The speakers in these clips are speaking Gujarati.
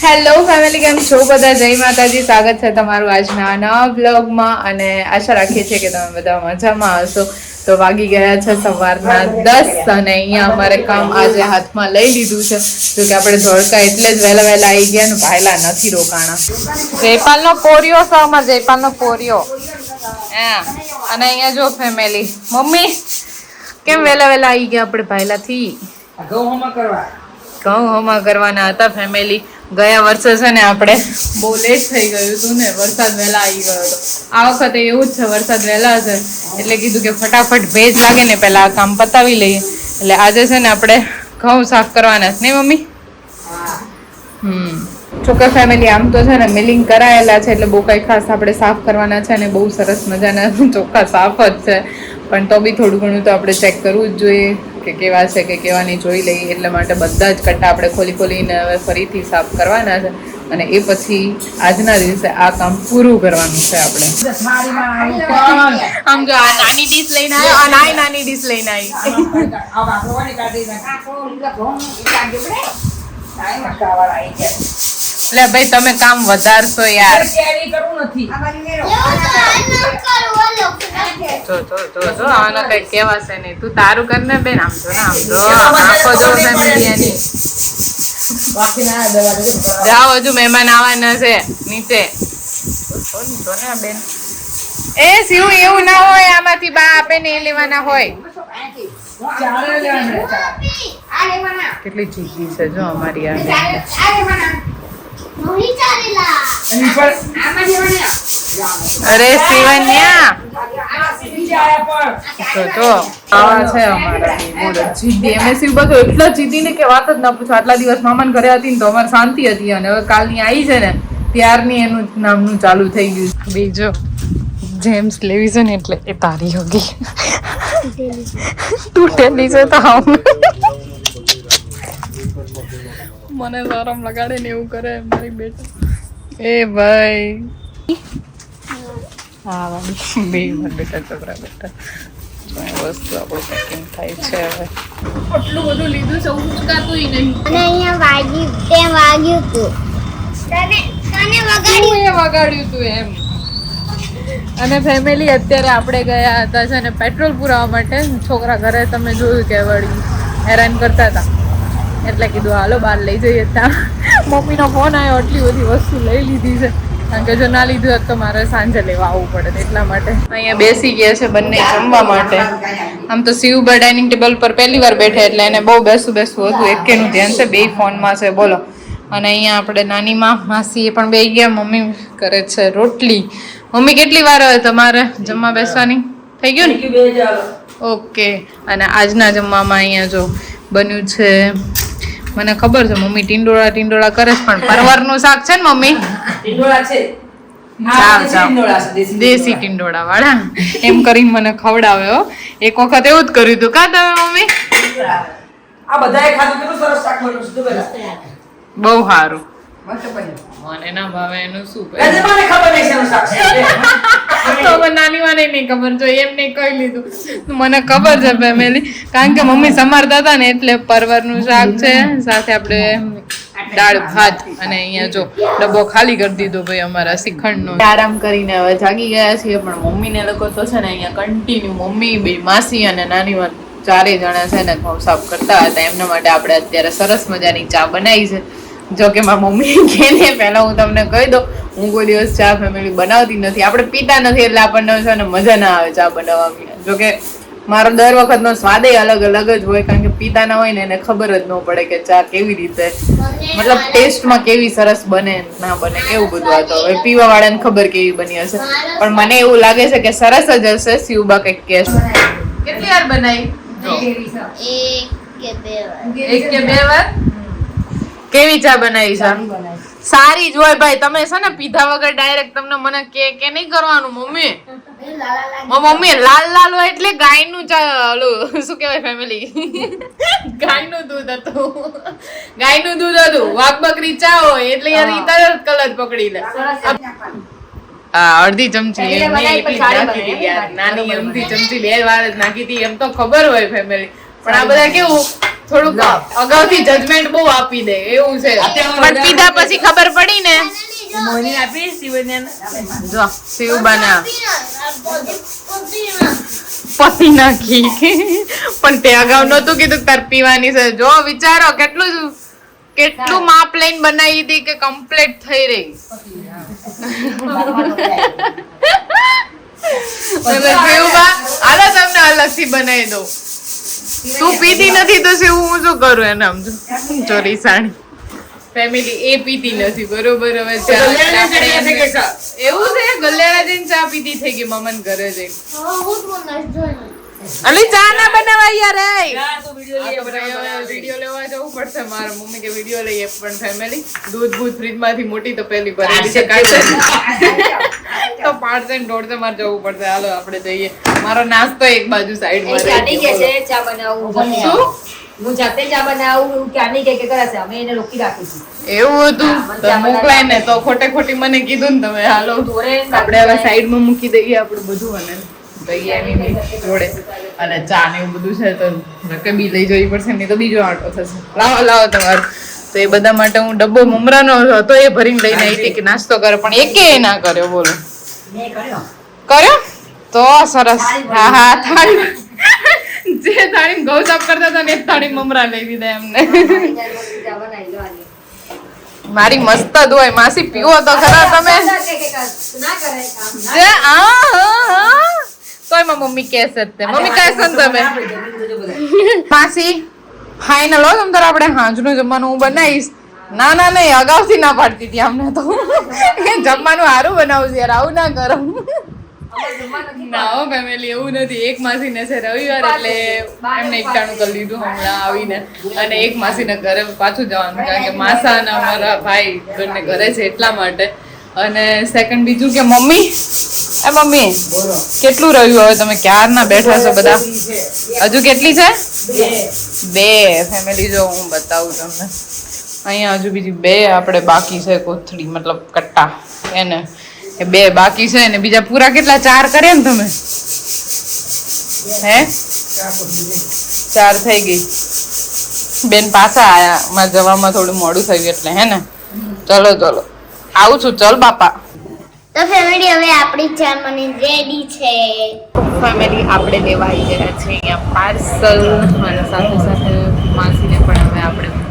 હેલો ફેમિલી કેમ છો? બધા જય માતાજી. સ્વાગત છે તમારું આજના નવા બ્લોગમાં અને આશા રાખીએ છીએ કે તમે બધા મજામાં હશો. તો વાગી ગયા છે સવારના દસ અને અહીંયા અમારે કામ આજે હાથમાં લઈ લીધું છે. જો કે આપણે ધોળકા એટલે જ વહેલા વહેલા આવી ગયા ને ભાયલા નથી રોકાણા. જયપાલનો પોરિયો છે અમારે જયપાલનો પોરિયો. હા અને અહીંયા જો ફેમિલી મમ્મી કેમ વહેલા વહેલા આવી ગયા આપણે ભાયલાથી? ઘઉં હોમા કરવાના હતા ફેમિલી ગયા વર્ષે છે ને આપણે બહુ લેટ થઈ ગયું હતું ને વરસાદ વહેલા આવી ગયો હતો. આ વખતે એવું જ છે વરસાદ વહેલા છે. એટલે કીધું કે ફટાફટ ભેજ લાગે ને પહેલા આ કામ પતાવી લઈએ. એટલે આજે છે ને આપણે ઘઉં સાફ કરવાના છે. નહીં મમ્મી? હમ. છોકરા ફેમિલી આમ તો છે ને મિલિંગ કરાયેલા છે એટલે બહુ કઈ ખાસ આપણે સાફ કરવાના છે અને બહુ સરસ મજાના ચોખ્ખા સાફ જ છે. પણ તો બી થોડું ઘણું તો આપણે ચેક કરવું જ જોઈએ. કે કેવા છે કે કેવા નહીં જોઈ લઈએ એટલે માટે બધા જ કટ્ટા આપણે ખોલી ખોલીને હવે ફરીથી સાફ કરવાના છે. અને એ પછી આજના દિવસે આ કામ પૂરું કરવાનું છે આપણે. આમ જો આ નાની ડીશ લઈને આવ્યો આ નાની ડીશ લઈને આવી. એટલે ભાઈ તમે કામ વધારશો યાર. જો જો જો જો આનો કઈ કહેવાશે નહીં. તું તારું કર ને બેન આમ જો ને આમ જો. આખો જો ફેમિલી. જાઓ હજુ મહેમાન આવવાના છે નીચે. જો ને, બેન એ શિવ એવું ના હોય આમાંથી બા આપે ને એ લેવાના હોય. કેટલી ચીજી છે જો અમારી આ અરે શિવન્યા. તો આવા છે અમારા બી જીદી એમ શિવ બધું એટલો જીદી ને કે વાત જ ના પૂછો. આટલા દિવસ મામાન ઘરે હતી ને તો અમારે શાંતિ હતી અને હવે કાલની આવી છે ને ત્યારની એનું નામનું ચાલુ થઈ ગયું બીજો જેમ્સ લેવી છે ને એટલે એ તારી હોગી. તૂટેલી છે તો આમ. મને શરમ લગાડે ને એવું કરે મારી બેટા એ ભાઈ. હા ભાઈ. બે મારા બેટા છોકરા બેટા વસ્તુ આપણું પેકિંગ થાય છે હવે. આટલું બધું લીધું છે ઉચકાતું નહીં. અને અહીંયા વાગ્યું તે વાગ્યું તું. તને તને વગાડ્યું એ વગાડ્યું તું એમ. અને ફેમિલી અત્યારે આપણે ગયા હતા છે ને પેટ્રોલ પુરાવા માટે. છોકરા ઘરે તમે જોયું કે વળી હેરાન કરતા હતા. એટલે કીધું હાલો બહાર લઈ જઈએ ત્યાં. મમ્મીનો ફોન આવ્યો આટલી બધી વસ્તુ લઈ લીધી છે. કારણ કે જો ના લીધું હોત તો મારે સાંજે લેવા આવવું પડે એટલા માટે. અહીંયા બેસી ગયા છે બંને જમવા માટે. આમ તો શિવભાઈ ડાઇનિંગ ટેબલ પર પહેલી વાર બેઠા એટલે એને બહુ બેસું બેસવું હતું. એકેનું ધ્યાન છે બે ફોનમાં છે. બોલો. અને અહીંયા આપણે નાની માં માસી એ પણ બે ગયા. મમ્મી કરે છે રોટલી. મમ્મી કેટલી વાર હોય તમારે જમવા બેસવાની? થઈ ગયું ને? ઓકે. અને આજના જમવામાં અહીંયા જો બન્યું છે મને ખબર છે મમ્મી ટીંડોળા ટીંડોળા કરે છે પણ પરવરનું શાક છે ને મમ્મી? ટીંડોળા છે. દેશી. ટીંડોળા છે, દેશી દેશી ટીંડોળા વાળા એમ કરીને મને ખવડાવ્યો એક વખત એવું જ કર્યું હતું. કા તમે મમ્મી? આ બધાએ ખાધું કેટલું સરસ શાક બન્યું છે, બહુ સારું. મને ના ભાવે એનું શું મને ખબર નહીં એનું શાક મને નહીં ખબર જો એમને કહી લીધું. મને ખબર છે ફેમિલી કારણ કે મમ્મી સમારતા હતા ને એટલે પરવરનું શાક છે, સાથે આપણે દાળ, ભાત અને અહીંયા જો ડબ્બો ખાલી કરી દીધો ભાઈ અમારા શ્રીખંડનો આરામ કરીને હવે જાગી ગયા છીએ, પણ મમ્મી ને લોકો તો છે ને અહીંયા કન્ટિન્યુ મમ્મી, બે માસી અને નાની વાત ચારે જણા છે ને ઘઉં સાફ કરતા હતા. એમના માટે આપણે અત્યારે સરસ મજાની ચા બનાવી છે. જો કે મારા મમ્મી કે પહેલા હું તમને કહી દઉં હું કોઈ દિવસ ચા ફેમિલી બનાવતી નથી. આપણે પીતા નથી એટલે આપણને છે ને મજા ના આવે ચા બનાવવાની જોકે મારો દર વખતનો સ્વાદ અલગ અલગ જ હોય કારણ કે પીતા ના હોય ને એને ખબર જ ન પડે કે ચા કેવી રીતે મતલબ ટેસ્ટમાં કેવી સરસ બને ના બને એવું બધું હતું હવે પીવા વાળાને ખબર કેવી બની હશે. પણ મને એવું લાગે છે કે સરસ જ હશે શિવબા કંઈક કે કેટલી વાર બનાવી? એક કે બે વાર. એક કે બે વાર? કેવી ચા બનાવી છે? સારી જ હોય ભાઈ. તમે છે ને પીધા વગર ડાયરેક્ટ તમને મને કે કે નહીં કરવાનું મમ્મી? મમ્મી લાલ લાલ. હોય એટલે ગાયનું ચા ઓલું શું કહેવાય ફેમિલી ગાયનું દૂધ હતું. ગાયનું દૂધ હતું. વાઘ બકરી ચા હોય એટલે યાર ઈ તરત કલર પકડી લે. હા અડધી ચમચી નાની અમથી ચમચી બે વાર જ નાખી હતી. એમ તો ખબર હોય ફેમિલી પણ આ બધા કેવું? થોડુંક અગાઉથી જજમેન્ટ બહુ આપી દે એવું છે. પણ પીધા પછી ખબર પડી ને. મોની આપી શિવન્યાને જો શિવ બના પતી નાખી પણ તે અગાઉ નતું કીધું તાર પીવાની છે. જો વિચારો કેટલું કેટલું માપ લઈને બનાવી હતી કે કમ્પ્લીટ થઈ રહી. સેવમાં હાલો તમને અલગથી બનાવી દઉં. તું પીતી નથી તો શું હું શું કરું એને સમજો? ચોરી સાણી. ફેમિલી એ પીતી નથી બરોબર? હવે એવું છે? ગલ્યાણા જઈને ચા પીતી થઈ ગઈ મમન ઘરે જઈ. અલી ચા ના બનાવા યાર એ વિડિયો લેવા જવું પડશે મારા મમ્મી કે વિડિયો લઈએ પણ ફેમિલી દૂધ બૂધ ફ્રીજમાંથી મોટી તો પેલી ભરેલી છે કાઢે તો પાડશે ને દોડશે મારે જવું પડશે. હાલો આપણે જઈએ. મારો નાસ્તો એક બાજુ સાઈડ એ ચાની કે છે? ચા બનાવું. શું? હું જાતે ચા બનાવું હું ક્યાંની કે કે કરાશે અમે એને રોકી રાખીશું. એવું હતું? મોકલાય ને તો ખોટે ખોટી મને કીધું ને તમે. હાલો. આપણે હવે સાઈડમાં મૂકી દઈએ આપણું બધું અને જઈએ એની જોડે. અને ચા ને એવું બધું છે તો નકે લઈ જવી પડશે નહીં તો બીજો આંટો થશે. લાવો લાવો તમારું. તો એ બધા માટે હું ડબ્બો મમરાનો હતો એ ભરીને લઈને આવી હતી કે નાસ્તો કરે પણ એકે ના કર્યો બોલો. મેં કર્યો? તો સરસ. હા હા થાળી જે થાળી ઘઉં સાફ કરતા હતા ને એ થાળી મમરા લઈ દીધા એમને. મારી મસ્ત હોય માસી પીવો તો ખરા તમે. જે. તોય મારી મમ્મી કહેશે જ તે. મમ્મી કહેશે ને તમે. માસી ફાઇનલ હો તમ તાર આપણે હાંજનું જમવાનું હું બનાવીશ. ના ના, નહીં, અગાઉથી ના પાડતી હતી અમને તો. જમવાનું સારું બનાવું યાર, આવું ના કરો. ના ફેમિલી એવું નથી. એક માસીને છે રવિવાર એટલે એમને એકટાણું કરી લીધું હમણાં આવીને. અને એક માસીને ઘરે પાછું જવાનું, કારણ કે માસા અને અમારા ભાઈ બંને ઘરે છે એટલા માટે. અને સેકન્ડ બીજું કે મમ્મી? એ મમ્મી, કેટલું રહ્યું હવે તમે ક્યારના બેઠા છો બધા? હજુ કેટલી છે? બે. ફેમિલી જો હું બતાવું તમને. અહીંયા હજુ બીજી બે આપણે બાકી છે કોથળી મતલબ કટ્ટા. એને એ બે બાકી છે ને બીજા પૂરા કેટલા? ચાર કર્યા ને તમે? હે? ચાર થઈ ગઈ. બેન પાછા આયા. માં જવામાં થોડું મોડું થયું એટલે હે ને? ચલો ચલો. આવું છું. ચલ બાપા. તો ફેમિલી હવે આપણી ચા રેડી છે. ફેમિલી આપણે લેવા આવી ગયા છે અહીંયા પાર્સલ અને સાથે સાથે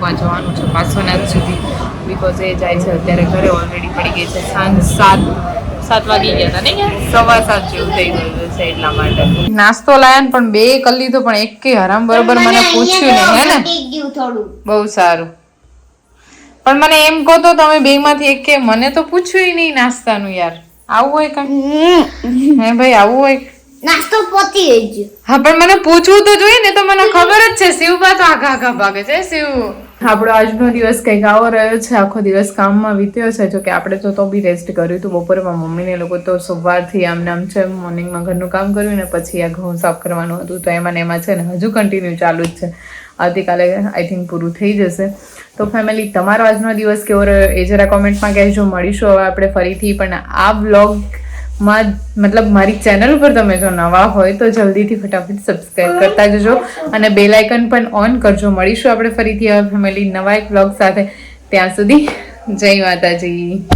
આપણે જવાનું છે પાછોના સુધી. બીકોઝ એ જાય છે અત્યારે ઘરે ઓલરેડી પડી ગઈ છે. સાંજ સાત સાત વાગી ગયા હતા નહીં સવા સાત જેવું થઈ ગયું છે એટલા માટે. નાસ્તો લાયા ને પણ બે કરી લીધો પણ એક કે હરામ બરોબર મને પૂછ્યું નહીં હે ને? બહુ સારું. પણ મને એમ કહો તો તમે બે માંથી એક કે મને તો પૂછ્યું નહીં નાસ્તાનું યાર. આવું હોય કઈ? હે ભાઈ આવું હોય? નાસ્તો પતી જ હા પણ મને પૂછવું તો જોઈએ ને તો મને ખબર જ છે શિવબા તો આઘા આઘા ભાગે છે શિવ. આપણો આજનો દિવસ કંઈક આવો રહ્યો છે, આખો દિવસ કામમાં વીત્યો છે જો કે આપણે તો તો બી રેસ્ટ કર્યું હતું બપોરમાં. મમ્મીને લોકો તો સવારથી આમ નામ છે મોર્નિંગમાં ઘરનું કામ કર્યું ને પછી આ ઘઉં સાફ કરવાનું હતું, તો એમાં ને એમાં છે ને હજુ કન્ટિન્યુ ચાલુ જ છે. આવતીકાલે આઈ થિંક પૂરું થઈ જશે. તો ફેમિલી તમારો આજનો દિવસ કેવો રહ્યો એ જરા કોમેન્ટમાં કહેજો. મળીશું હવે આપણે ફરીથી, પણ આ બ્લોગ મતલબ મારી ચેનલ ઉપર તમે જો નવા હોય તો જલ્દીથી ફટાફટ સબસ્ક્રાઇબ કરતા જજો અને બેલ આઇકન પણ ઓન કરજો. મળીશું આપણે ફરીથી આ ફેમિલી નવા એક બ્લોગ સાથે. ત્યાં સુધી જય માતાજી.